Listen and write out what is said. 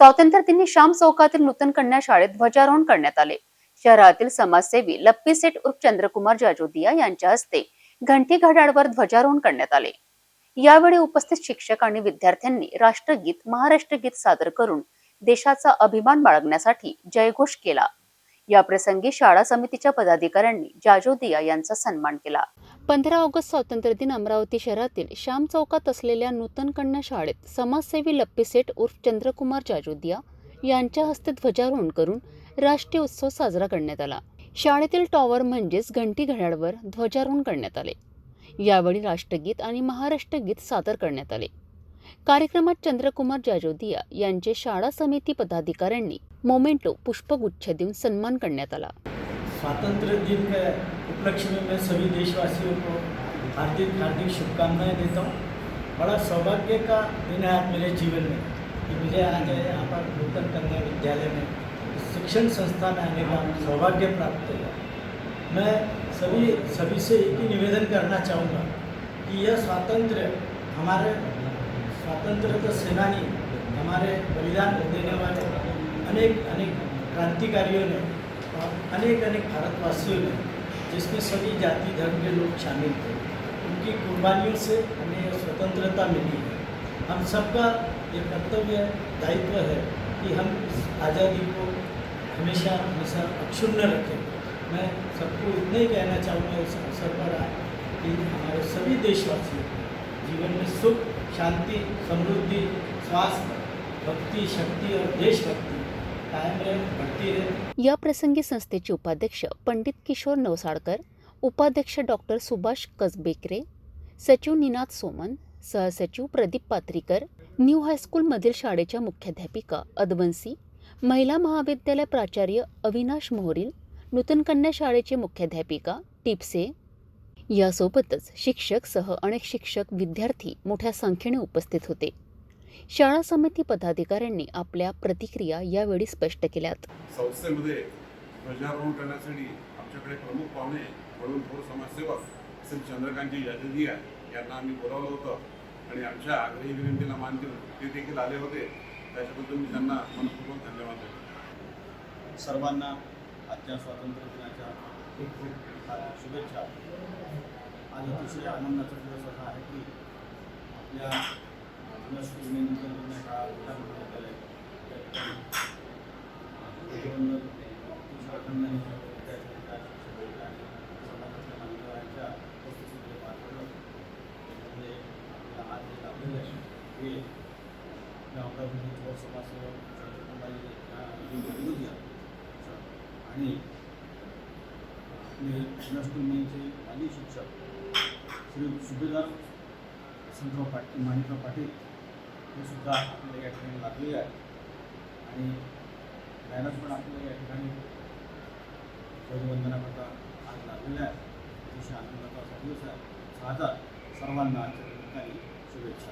स्वातंत्र्यदिनी श्याम चौकातील नूतन कन्या शाळेत ध्वजारोहण करण्यात आले. शहरातील समाजसेवी लप्पी सेठ उर्फ चंद्रकुमार जाजोदिया यांच्या हस्ते घंटी घड्याळवर ध्वजारोहण करण्यात आले. यावेळी उपस्थित शिक्षक आणि विद्यार्थ्यांनी राष्ट्रगीत महाराष्ट्र गीत सादर करून देशाचा अभिमान बाळगण्यासाठी जयघोष केला. याप्रसंगी शाळा समितीच्या पदाधिकाऱ्यांनी जाजोदिया यांचा सन्मान केला. पंधरा ऑगस्ट स्वातंत्र्य दिन अमरावती शहरातील श्याम चौकात असलेल्या नूतन कन्या शाळेत समाजसेवी लप्पी सेठ उर्फ चंद्रकुमार जाजोदिया यांच्या हस्ते ध्वजारोहण करून राष्ट्रीय उत्सव साजरा करण्यात आला. शाळेतील टॉवर म्हणजेच घंटी घड्याळवर ध्वजारोहण करण्यात आले. यावेळी राष्ट्रगीत आणि महाराष्ट्र गीत सादर करण्यात आले. कार्यक्रमात चंद्रकुमार जाजोदिया यांचे शाळा समिती पदाधिकाऱ्यांनी मोमेंटो पुष्पगुच्छ देऊन सन्मान करण्यात आला. स्वातंत्र दिन के उपलक्ष्य में मैं सभी देशवासियों को हार्दिक हार्दिक शुभकामनाएं देता हूँ। बड़ा सौभाग्य का दिन है आज मेरे जीवन में कि मुझे आज यहाँ पर नूतन कन्या विद्यालय में शिक्षण संस्थान आने का सौभाग्य प्राप्त हुआ। मैं सभी सभी से एक ही निवेदन करना चाहूँगा कि यह स्वातंत्र्य हमारे स्वतंत्रता सेनानी, हमारे बलिदान देने वाले अनेक अनेक क्रांतिकारियों ने और अनेक अनेक भारतवासियों ने, जिसमें सभी जाति, धर्म के लोग शामिल थे, उनकी कुर्बानियों से हमें स्वतंत्रता मिली है। हम सबका ये कर्तव्य, दायित्व है कि हम इस आज़ादी को हमेशा हमेशा अक्षुण्ण रखें। मैं सबको इतना ही कहना चाहूँगा इस अवसर पर कि हमारे सभी देशवासियों जीवन में सुख शांति समृद्धि स्वास्थ्य भक्ति शक्ति और देशभक्ति. या प्रसंगी संस्थेचे उपाध्यक्ष पंडित किशोर नवसाळकर उपाध्यक्ष डॉक्टर सुभाष कसबेकरे सचिव निनाद सोमन सहसचिव प्रदीप पात्रीकर न्यू हायस्कूलमधील शाळेच्या मुख्याध्यापिका अदवंसी महिला महाविद्यालय प्राचार्य अविनाश मोहरील नूतन कन्या शाळेचे मुख्याध्यापिका टिपसे यासोबतच शिक्षक सह अनेक शिक्षक विद्यार्थी मोठ्या संख्येने उपस्थित होते. शाळा समिती पदाधिकाऱ्यांनी आपल्या प्रतिक्रिया यावेळी स्पष्ट केल्यात. संस्थेमध्ये ध्वजारोहण करण्यासाठी आमच्याकडे प्रमुख पाहुणे म्हणून थोर समाजसेवक श्री चंद्रकांतजी जाजदिया यांना आम्ही बोलावलं होतं आणि आमच्या आग्रही विनंतीला मान देऊन ते देखील आले होते. त्याच्याबद्दल मी त्यांना मनपूर्वक धन्यवाद देतो. सर्वांना आजच्या स्वातंत्र्य दिनाच्या खूप खूप हार्दिक शुभेच्छा. अतिशय आनंदाचा दिवस असा आहे की आपल्या नष्टनंतर आणि शिक्षक मान्यवरांच्या उपस्थितीमध्ये पार पडलं त्याच्यामध्ये आपल्याला आज जे लाभलेलं आहे हे अमरावती समाजसेवक आणि आपले माजी शिक्षक श्री सुभेदार संतराव पाटील माणिकराव पाटील हे सुद्धा आपल्याला या ठिकाणी लागलेले आहे आणि बॅनर्स पण आपल्याला या ठिकाणी ध्वजवंदनाकरता आज लागलेले आहे अतिशय आनंदाचा असा दिवस आहे. साधा सर्वांना आजच्या निमित्ताने शुभेच्छा.